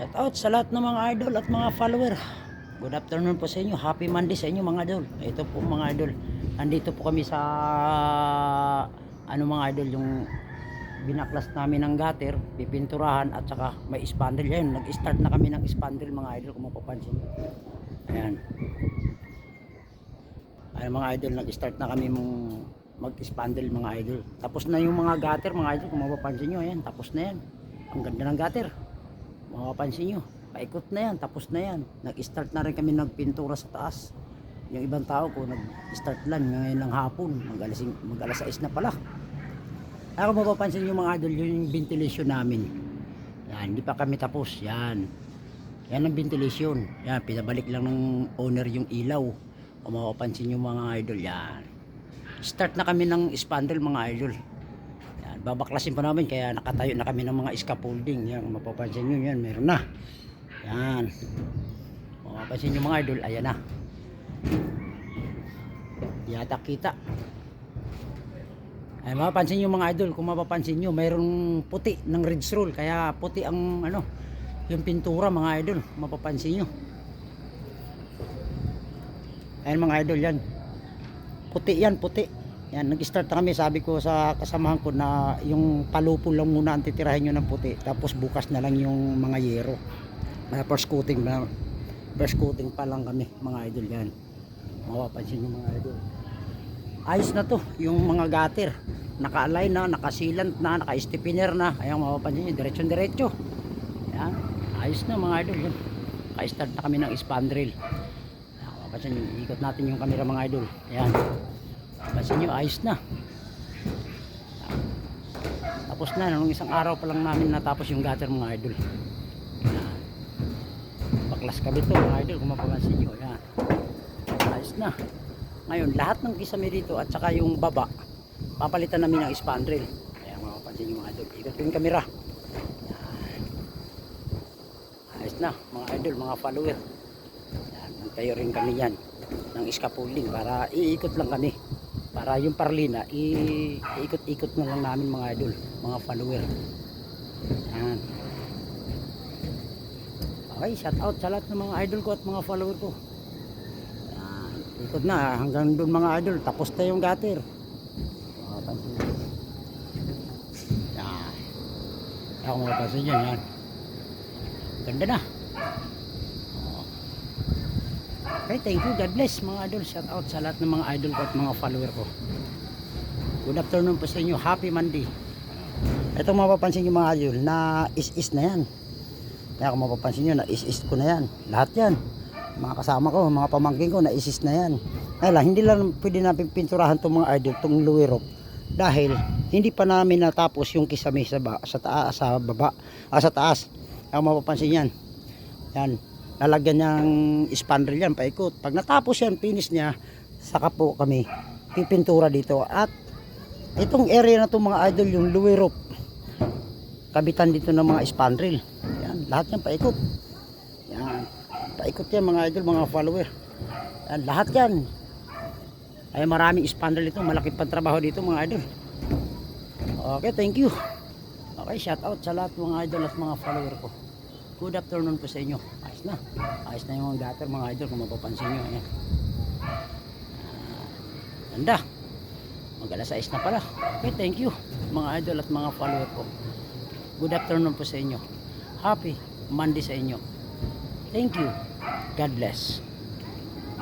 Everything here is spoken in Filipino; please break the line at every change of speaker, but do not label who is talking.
Shout out sa lahat ng mga idol at mga follower. Good afternoon po sa inyo. Happy Monday sa inyo mga idol. Ito po mga idol. Andito po kami sa ano mga idol yung binaklas namin ng gutter, pipinturahan at saka may spandrel yan. Nag-start na kami ng spandrel mga idol kung mapapansin. Ayan. Ayan mga idol, nag-start na kami mong mag-spandrel mga idol. Tapos na yung mga gutter mga idol kung mapapansin nyo. Ayan, tapos na yan. Ang ganda ng gutter. Mapapansin nyo. Paikot na yan, tapos na yan. Nag-start na rin kami nagpintura sa taas. Yung ibang tao ko nag-start lang ngayon ng hapon. Mag-alas, mag-alas 6 na pala. Ako mapapansin nyo mga idol, yun yung ventilation namin. Yan, hindi pa kami tapos. Yan. Yan ang ventilation. Yan, pinabalik lang ng owner yung ilaw. Kung mapapansin nyo mga idol, yan. Start na kami ng spandrel mga idol. Babaklasin pa namin kaya nakatayo na kami ng mga scaffolding. Yan, mapapansin nyo yan, meron na. Yan. Mapapansin nyo mga idol, ayan na. Yata kita. Ay, mapapansin nyo mga idol, kung mapapansin nyo, mayroong puti ng red roll. Kaya puti ang ano, yung pintura mga idol, mapapansin nyo. Ayan mga idol yan. Puti yan, puti. Yan, nag-start na kami, sabi ko sa kasamahan ko na yung palupo lang muna ang titirahin nyo ng puti. Tapos bukas na lang yung mga yero. Uh, first coating na, first coating pa lang kami mga idol yan. Mapapansin nyo mga idol. Ayos na to yung mga gutter. Naka-align na, nakasilant na, naka-stepiner na. Ayan mapapansin nyo, diretsyon diretso ayan, ayos na mga idol. Yan ka-start na kami ng spandrel. Mapapansin nyo, ikot natin yung camera mga idol. Ayan, mapapansin nyo, ayos na tapos na, nung isang araw pa lang namin natapos yung gutter mga idol baklas kami to mga idol kung mapapansin nyo ayan ayos na ngayon, lahat ng kisame dito at saka yung baba, papalitan namin ng spandrel. Kaya mapapansin nyo mga idol. Ikot ko yung camera. Yan. Ayos na, mga idol, mga follower. Yan, tayo rin kami yan ng scaffolding para iikot lang kami. Para yung parlina, iikot-ikot na lang namin mga idol, mga follower. Yan. Okay, shout out sa lahat ng mga idol ko at mga follower ko. Yan. Ikot na hanggang doon mga idol. Tapos na yung gutter. Yan. Ako makapansin nyo. Yan. Ganda na. Okay, thank you. God bless mga idol. Shout out sa lahat ng mga idol ko at mga follower ko. Good afternoon po sa inyo. Happy Monday. Ito mapapansin nyo mga idol na is-is na yan. Kaya kung mapapansin nyo na is-is ko na yan. Lahat yan mga kasama ko, mga pamangkin ko, na-isis na yan. Ay lang, hindi lang pwede natin pinturahan itong mga idol, itong luwirop. Dahil, hindi pa namin natapos yung kisame sa, ba, sa taas, sa baba, ah, sa taas. Ang mapapansin yan. Yan, lalagyan niyang spandrel yan, paikot. Pag natapos yan, finish niya, saka po kami pipintura dito. At, itong area na itong mga idol, yung luwirop, kabitan dito ng mga spandrel. Yan, lahat yan paikot. Yan paikot yan mga idol, mga follower. Yan, lahat yan. Ay maraming spandrel ito, malaki pang trabaho dito mga idol. Okay, thank you. Okay, shout out sa lahat mga idol at mga follower ko. Good afternoon po sa inyo. Ayos na. Ayos na yung gutter mga idol kung mapapansin nyo. Ayan. Ah, ganda. Mag alas 6 na pala. Okay, thank you mga idol at mga follower ko. Good afternoon po sa inyo. Happy Monday sa inyo. Thank you. God bless.